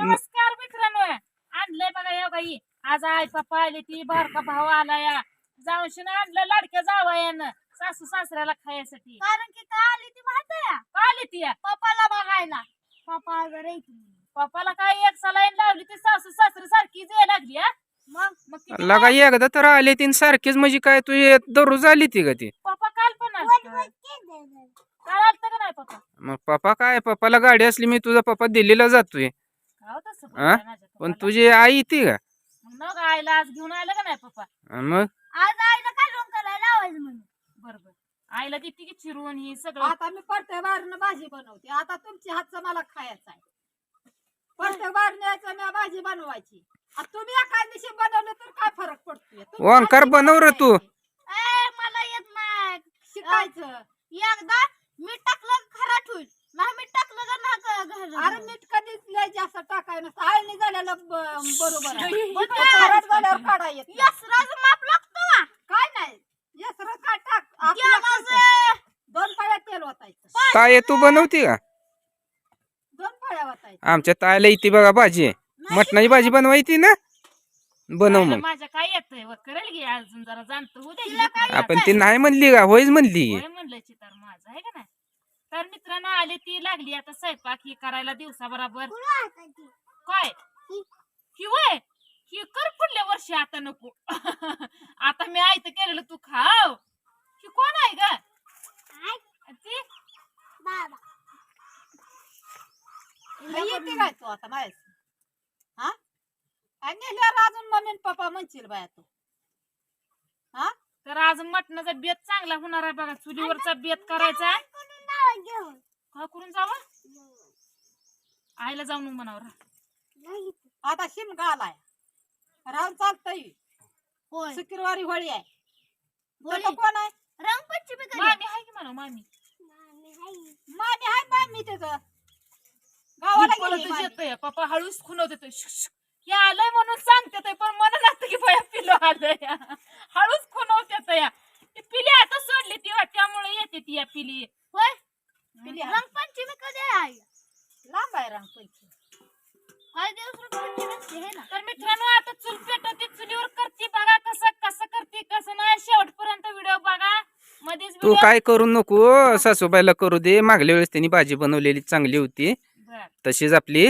नमस्कार मित्रांनो. आणलंय बघा या बाई. आज आई पप्पा आली ती बारका भाऊ आला या. जाऊन शिना आणलं लाडक्या जावयानं. सासू सासऱ्याला खायसाठी. कारण की का आली ती माहिती आहे. का आली ती? या? पप्पाला बघायला. पप्पा वगैरे. पप्पाला काय एक सलाईन लावली ती सासू सासरी सारखी जे लागली हा? मग? मग किती लगा एकदा तर आले तीन सारखीच म्हणजे काय तू ये- दररोज आली ती का ती? पप्पा काल पण आलतं. काल आलत का नाही पप्पा? मग पप्पा काय पप्पाला गाडी असली मी तुझा पप्पा दिल्लीला जातोय. तसं हा? बोलताय माझ्या पण पप्पाला. तुझी आई येते का? मग न आईला आज घेऊन आलं का नाही पप्पा? मग? आज आईला काढून करायला लावायचं म्हणून? बरोबर. आईला देते की चिरून ही सगळं. आता मी परत्या बाहेरनं भाजी बनवते. आता तुमची हातचं मला खायचं आहे. परत्या मी भाजी बनवायची. आता तुम्ही एका दिवशी बनवलं तर काय फरक पडतोय? ओंकार बनव रे तू. ए मला येत नाही. शिकायचं. एकदा मीठ टाकलं खराट होईल. नाही मीठ टाकलं का ना अरे मीठ कधीच लय जास्त टाकाय नसतं. आळणी झालेलं ब- बरोबर आहे. पण तो खराट झाल्यावर काढा येत नाही. यसराचं माप लागतो का? काय नाही. यसर काय टाक? आपलं तेलाचं कसं? दोन पाळ्या तेल ताय तू बनवते का? दोन पाळ्या आमच्या तायला येते बघा भाजी मटणाची भाजी बनवायची ना? बनव मग. माझ्या काय येतंय? व करेल की अजून जरा जाणतो तिला काय आपण ती नाही म्हणली का? होयच म्हणली. म्हणलं चितार माझं आहे का नाही? तर मित्रांनो आली ती लागली. आता स्वयंपाक ही करायला दिवसा बरोबर काय? ही वय? ही कर पुढल्या वर्षी आता नको. आता मी आयत केलेलं तू खाव. ही कोण आहे ग? येते काय तू आता हा? नेल्यावर अजून आणि पप्पा म्हणशील बाया तू. हा? तर आज मटणाचा बेत चांगला होणार आहे बघा. चुलीवरचा बेत करायचा आहे. घेऊन. का करून जावा आईला जाऊन म्हणावर आता शिमगा आलाय राहून चालतय. होय. शुक्रवारी होळी आहे. होळी. त्याचं कोण आहे? रंगपंचमी मामी आहे की म्हणा मामी? मामी आहे. मामी त्याचं. गावाला पळतच गेली मामी. येतोय. पप्पा हळूच खुनवत येतोय. शुक, शुक. हे आलंय म्हणून सांगते ते, पण म्हणून असतं की बया पिलो आलंय. हळूच खुनवत येत या ती पिली आता सोडली ती वा, त्यामुळे येते ती या पिली. होय? पिली. रंगपंचमी कधी आहे लांब आहे रंगपंचमी. काही दिवस रंगपंचमी असते हे ना. तर मित्रांनो आता चूल पेटवते चुलीवर करते बघा कसं कसं करते कसं नाही. शेवटपर्यंत व्हिडिओ बघा. मध्येच तू video- काय करू नको सासूबाईला करू दे. मागल्या वेळेस त्यांनी भाजी बनवलेली चांगली होती. तशीच आपली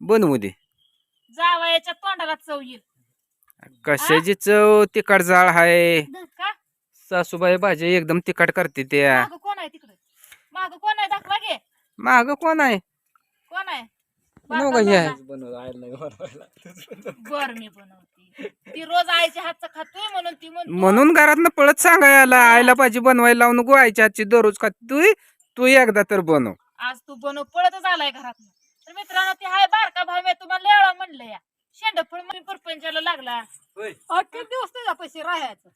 बनवू दे. जावयाच्या तोंडाला चव येईल. कशाची चव? तिखट जाळ हाय. का? सासूबाई भाजी एकदम तिखट करते त्या. माग कोण आहे? दाखवा घे माग कोण आहे? कोण आहे? हे? बर मी बनवते. ती रोज आईच्या हातचा खातोय म्हणून ती म्हणते म्हणून घरात पळत सांगायला आला आईला भाजी बनवायला लावून नको आईच्या हातची दररोज खात तू तू एकदा तर बनव. आज तू बनव पळतच आलाय घरात तर मित्रांनो ते हाय बारका भाव मी तुम्हाला लेवळा म्हणलं या. शेंडफळ मी परपंचाला लागला. अख्खे दिवस तुझ्या पैसे राहायचं.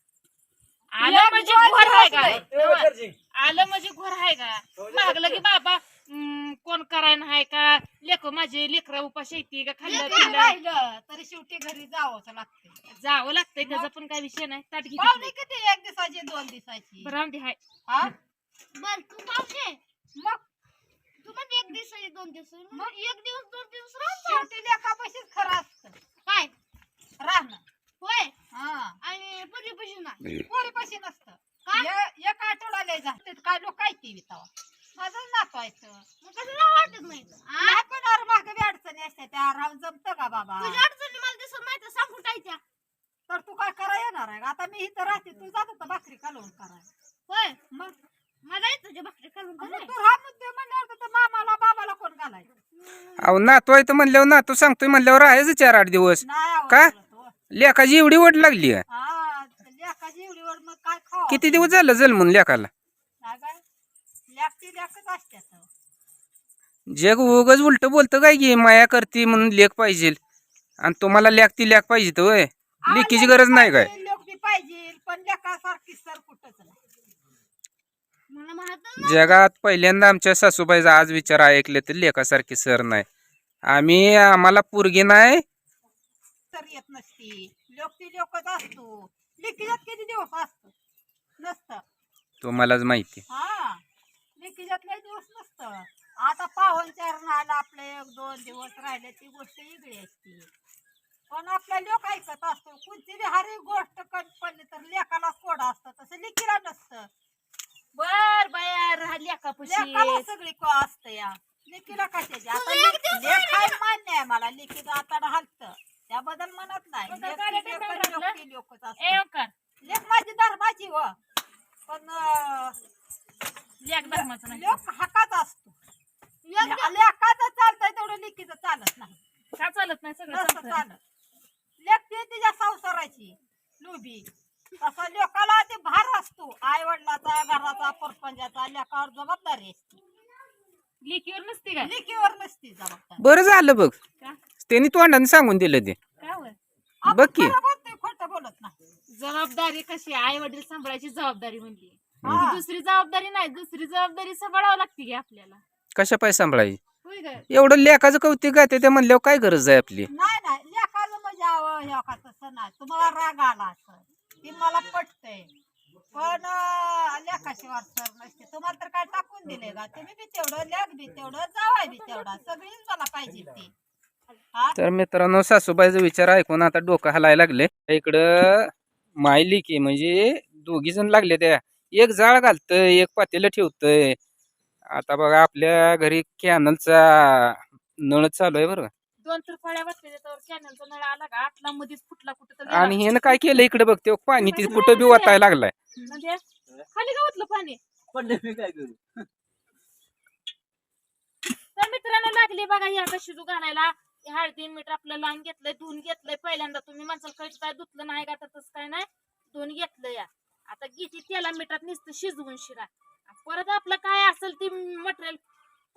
आलं एक म्हणजे घोर आहे आलं म्हणजे घोर आहे का? मागलं की बाबा हम्म, कोण करायला आहे का? लेख माझे लेकरा उपाशी येते का खाल्लं किती पिल्लं राहिलं तरी शेवटी घरी जावंच लागते जावं लागतंय त्याचा पण काय विषय नाही. ताट पाहुणे तिकडे. किती एक दिवसाची दोन दिवसाची. बरं राहून दे हाय. हा? बर तू पावशे मग? तू म्हणजे एक दिवस आणि दोन दिवस मग? एक दिवस दोन दिवस राहतो शेवटी लेखा पैसेच खरं असतं. काय? राहणं. होय? हा. आणि परी पैसे नाही. पोरी पैसे नसतं. काय? एक आठवडा जा ते काय लोक काय ती वितावा माझं नातवायचं मग कसं वाटत नाही? आ? नाही पण अरे मागे बी अडचणी असते त्या राहून जमतं का बाबा? तुझ्या अडचणी मला दिसत नाही तर सांग कुठायच्या तर तू काय करा येणार आहे का? आता मी इथं राहते. तू जात होता भाकरी कालवून करायला. होय. मग? मला येत तुझ्या भाकरी मग. तू हा मुद्दे म्हणल्यावर तर मामाला बाबाला कोण घालायचं? अहो नातू आहे तर म्हणल्यावर नातू सांगतोय म्हणल्यावर आहेच चार आठ दिवस. नाही का? तुला तो. लेखाची एवढी ओढ लागली. हा. काय खावा? किती दिवस झालं जन्मून लेखाला लेकती लेकच असतात जग उगच उलट बोलतं काय की माया करती म्हणून लेख पाहिजे. आणि तुम्हाला लेख ती लेख पाहिजे तर होय लेकीची गरज नाही काय? लोक बी पाहिजे पण लेकासारखी सर कुठंच नाही. मला माहीत जगात पहिल्यांदा आमच्या सासूबाईचा आज विचार ऐकले तर लेखासारखी सर नाही. आम्ही आम्हाला पोरगी नाही. तर येत नसती. लोक ती लोकच असतो. किती दिवस असतो? नसतं. तुम्हालाच माहिती. हा. लेकीजात लय दिवस नसतं. आता पाहुणचार आला आपले एक दोन दिवस राहिले ती गोष्ट वेगळी असते. पण आपला लोक ऐकत असतो कोणती हरी गोष्ट पडली तर लेखाला सोडा असतं. तसं लिखीला नसतं. बर बाया राहिली लेखाला सगळी को असतं या. लिखीला कशाची? आता लेख लेख आहे मान्य आहे मला. लिखीचं आता हलत. त्याबद्दल म्हणत नाही. लेख लेकच लोकच लेख माझी धर्माची व पण लेक धर्माचं नाही. लोक हकाच असतो. लेखाचं चालतंय तेवढं लिखीचं चालत नाही. का चालत नाही? सगळं नसतं चालतं. लेखते तिच्या संसाराची लोभी. तसा लोकाला ते भार असतो. आई वडिलाचा घराचा परपंचाचा लेखावर जबाबदारी असते. लेकीवर नसते काय? लेखीवर नसते जबाबदारी. बरं झालं बघ. का? त्यांनी तोंडाने सांगून दिलं ते. काय होय? आपण बघ की बोलतोय खोटं बोलत नाही जबाबदारी कशी आई वडील सांभाळायची जबाबदारी म्हणली. हा. ती दुसरी जबाबदारी नाही दुसरी जबाबदारी सांभाळावं लागते की आपल्याला. कशा पाय सांभाळायची? होय एवढं लेखाचं कौतिक गाते ते म्हणल्यावर काय गरज आहे आपली? नाही नाही. लेखाचं म्हणजे आवं हे का तसं नाही. तुम्हाला राग आला असं ती मला पटतंय. पण अं, लेखाशिवाय सर नसते. तुम्हाला तर काय टाकून दिले का तुम्ही बी तेवढं लेख बी तेवढं जावाय बी तेवढा. सगळीच मला पाहिजे ती. हा? तर मित्रांनो सासूबाईचा विचार ऐकून आता डोकं हलायला लागले. इकडं मायली की म्हणजे दोघी जण लागले त्या. एक जाळ घालतय एक पातेलं ठेवतय. आता बघा आपल्या घरी कॅनलचा नळ चालू आहे बरं का. दोन तर फळ्या बसले त्याच्यावर कॅनलचा नळ आला का? आतला मध्येच फुटला कुठं तर आणि गेला. ह्यानं काय केलं इकडे बघ ते पाणी ते कुठं बी वाटायला लागलाय. म्हणजे खाली का ओतलं पाणी? पडले मी काय करू? तर मित्रांनो लागली बघा या शिजू घालायला. हे हळदी मीठ आपलं लावून घेतलंय धुवून घेतलंय. पहिल्यांदा तुम्ही माणसाला कळत काय धुतलं नाही का? तर तसं काय नाही. धुवून घेतलं या. आता घेते त्याला मिठात नुसतं शिजवून शिरा. परत आपलं काय असेल ते मटेरियल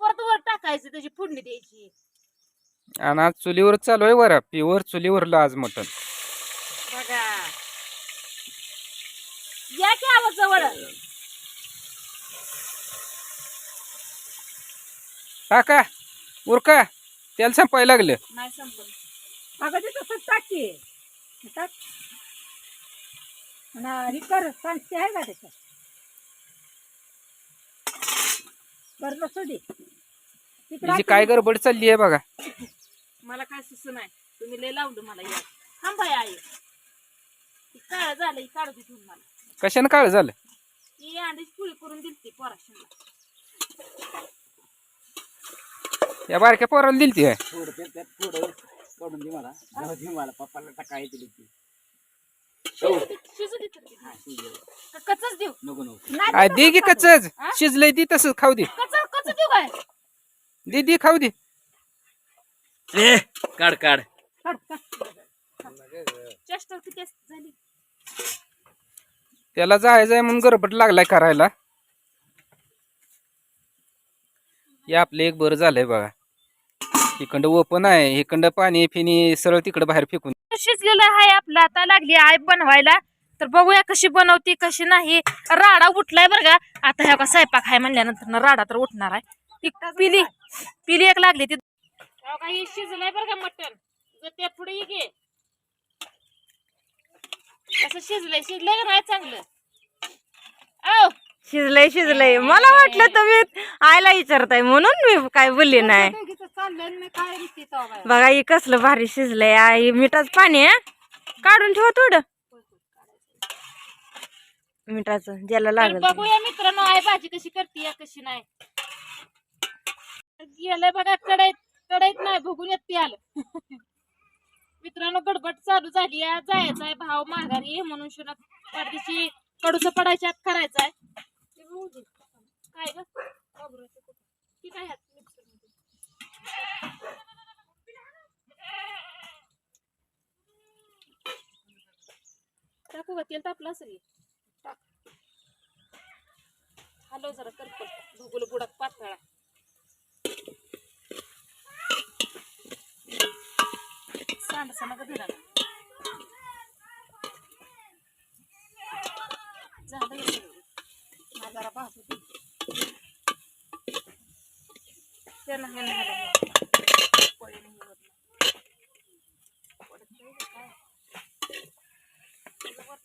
परत वर टाकायचं त्याची फोडणी द्यायची. आणि आज चुलीवर चालू आहे बरं प्युअर चुलीवरलं आज मटण. बघा. या की आवाज जवळ. काका उरका. त्याला संपायला लागलं. नाही संपलं. अगं ते तसंच टाकी. टाक. आणि हे कर सांगते आहे का त्याच्यात? बरं बसू दे तिची काय गडबड चालली आहे बघा. मला काय सुस नाही. तुम्ही लय लावलं मला या थांबा या आई. काळ झालं ही काढू दे तुम्ही मला. कशानं काळ झालं? ही अंड्याची पोळी करून दिलती पोराशीला या बारक्या पोराला दिली ती काय थोडं त्यात त्यात थोडं काढून दे मला. जाऊ दे मला पप्पाला टाकाय दिली ती शिजू दे ती. का कच्चच देऊ? नको नको. आ, दे की कच्चच शिजलंय ती तसंच खाऊ दे. देऊ काय? दे दे खाऊ दे. ए काढ काढ. चेष्टा किती असते झाली? त्याला जायचंय म्हणून गडबड लागलाय करायला. हे आपलं एक बरं झालंय बघा. इकडं ओपन आहे इकडं पाणी फिनी सरळ तिकडं बाहेर फेकून. शिजलेलं आहे आपलं आता लागली आई बनवायला. तर बघूया कशी बनवती कशी नाही. राडा उठलाय बरं का. आता ह्या का स्वयंपाक आहे म्हणल्यानंतर ना राडा तर उठणार आहे. पिली पिली एक लागली ती. हे शिजलंय बरं का मटण. ते पुढे ये घे. असं शिजलंय शिजलंय का नाही चांगलं? शिजलंय शिजलंय. मला वाटलं तुम्ही आयला विचारताय म्हणून मी काय बोलले नाही. बघा ही कसलं भारी शिजलंय. आई मिठाचं पाणी आहे काढून ठेवा थोडं. मिठाचं ज्याला लागल. बघूया मित्रांनो आई भाजी कशी करते कशी नाही. गेलंय बघा कढईत कढईत नाही बघून येत आलं. मित्रांनो गडबड चालू झाली जायचं आहे भाव माघारी म्हणून शुनक परदेशी कडूस पडायच्या आत करायचं आहे दे. काय ग? खोबऱ्याचं कुठं? टाकू का तेल? तापलं असेल. टाक. हॅलो जरा करपल भुगुल बुडाक पातळा. सांडसा नका धरा झालं हे सगळं. हा, जरा भाजू दे. त्याला हे नाही झालं. पळी नाही होत ना. पडत नाही का काय? त्याला वरचं वरचं टाकू काय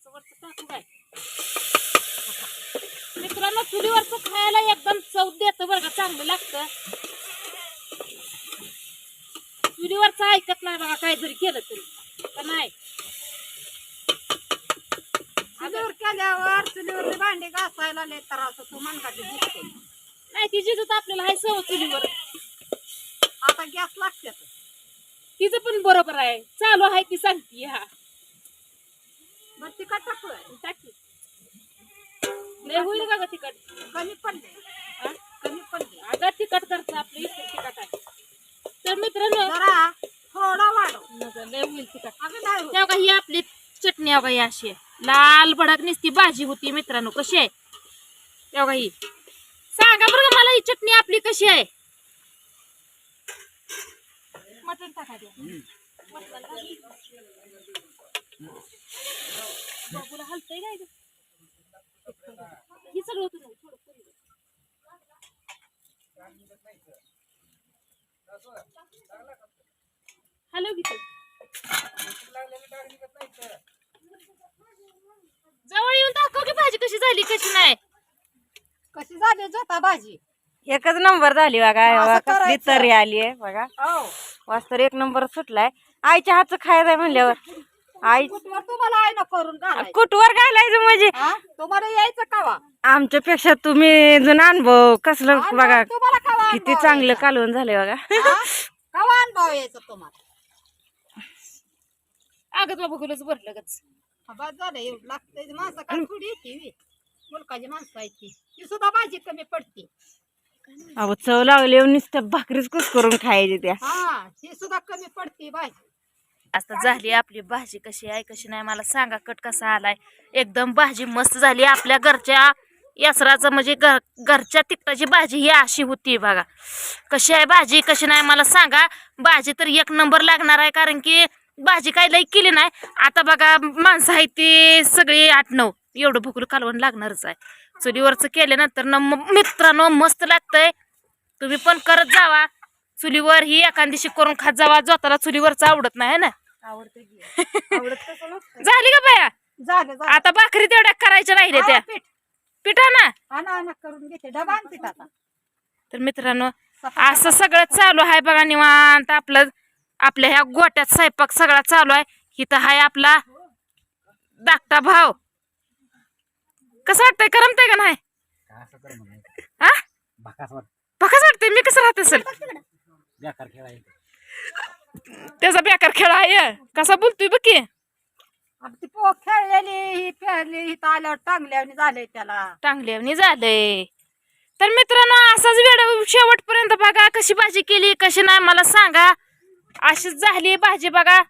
मित्रांनो चुलीवरचं खायला एकदम चव देतं बरं का चांगलं लागतं. चुलीवरच ऐकत नाही बघा काय जरी केलं तरी. का नाही. चुलीवर केल्यावर चुलीवर भांडी घासायला लय त्रास होतो मनकाची दिसते नाही ती जिजत आपल्याला हाय सव चुलीवर. आता गॅस लागते. तिचं पण बरोबर आहे. चालू आहे ती सांगते हा. बरं तिखट टाकलोय टाकी. लय होईल का ग तिकट कमी पडले हा? कमी पडले अगं तिकट करतं आपलं इथं तिकट आहे. तर मित्रांनो जरा थोडा वाढव. नजर लय होईल तिकट अगं नाही होत. तेव्हा का ही आपली चटणी अवघा ही अशी आहे. लाल भडक नुसती भाजी होती मित्रांनो कशी आहे? तेव्हा ही. सांगा बरं का मला ही चटणी आपली कशी आहे? मटण टाका द्या. मटण टाका. बाबूला हलतंय काय गं? ही सगळं थोडं कर. हॅलो गीता. जवळ येऊन दाखव की भाजी कशी झाली कशी नाही. कशी झाली जोता भाजी? एकच नंबर झाली बघा असं बघा कसली करायचं. तरी आली आहे बघा. हो. वास्तर एक नंबर सुटलाय. आईच्या हातचं खायचंय म्हणल्यावर. आई कुठवर तुम्हाला आहे ना करून घालायचं? कुठवर घालायचं म्हणजे? हा? तुम्हाला यायचं कावा? आमच्यापेक्षा तुम्ही जुना अनुभव कसलं अनुभव बघा तुम्हाला कवा किती अनुभव चांगलं? कालवून झालंय बघा. हा? कवा अनुभव यायचा तुम्हाला? अगं बाबा गुलच भरलं गच हा, बस झालं एवढं लागतंय. माणसं काय थोडी येते वी. मुलकाची माणसं आहेत ती. ती सुद्धा भाजी कमी पडते. अहो चव लागली नुसत्या भाकरीच कुस करून खायची त्या. हा ती सुद्धा कमी पडते भाजी. आता झाली आपली भाजी कशी आहे कशी नाही मला सांगा कट कसा आलाय. एकदम भाजी मस्त झाली आपल्या घरच्या यासराचं म्हणजे घर घरच्या तिकटाची भाजी ही अशी होती बघा. कशी आहे भाजी कशी नाही मला सांगा. भाजी तर एक नंबर लागणार आहे कारण की भाजी काय लई केली नाही. आता बघा माणसं आहे ती सगळी आठ नऊ. एवढं भुकलं कालवण लागणारच आहे. चुलीवरचं केल्यानंतर न मित्रांनो मस्त लागतंय. तुम्ही पण करत जावा. चुलीवर ही एखाद करून खात जावा. जोताला चुलीवरचं आवडत नाही ना? ना झाली का बाया? झालं झालं. आता भाकरी तेवढ्या करायच्या राहिल्या त्या. हा, पीठ. पिठा ना? आणा आणा करून घेते. डबा आण पिठाचा तर मित्रांनो असं सगळं चालू आहे बघा निवांत. आपलं आपल्या ह्या गोट्यात स्वयंपाक सगळा चालू आहे. इथं आहे आपला धाकटा भाव कसं वाटतंय? करमतंय का नाही? काय असं कर म्हणून हा? भाकास वाट कसं वाटतंय? मी कसं राहते बेकार खेळायचं त्याचा बेकार खेळ आहे. कसा बोलतोय बघ की. ती खेळलेली ही पेरली ही आल्यावर टांगल्यावर झालंय त्याला. चांगले झालंय. तर मित्रांनो असाच वेळ शेवटपर्यंत बघा कशी भाजी केली कशी नाही मला सांगा. अशीच झाली भाजी बघा.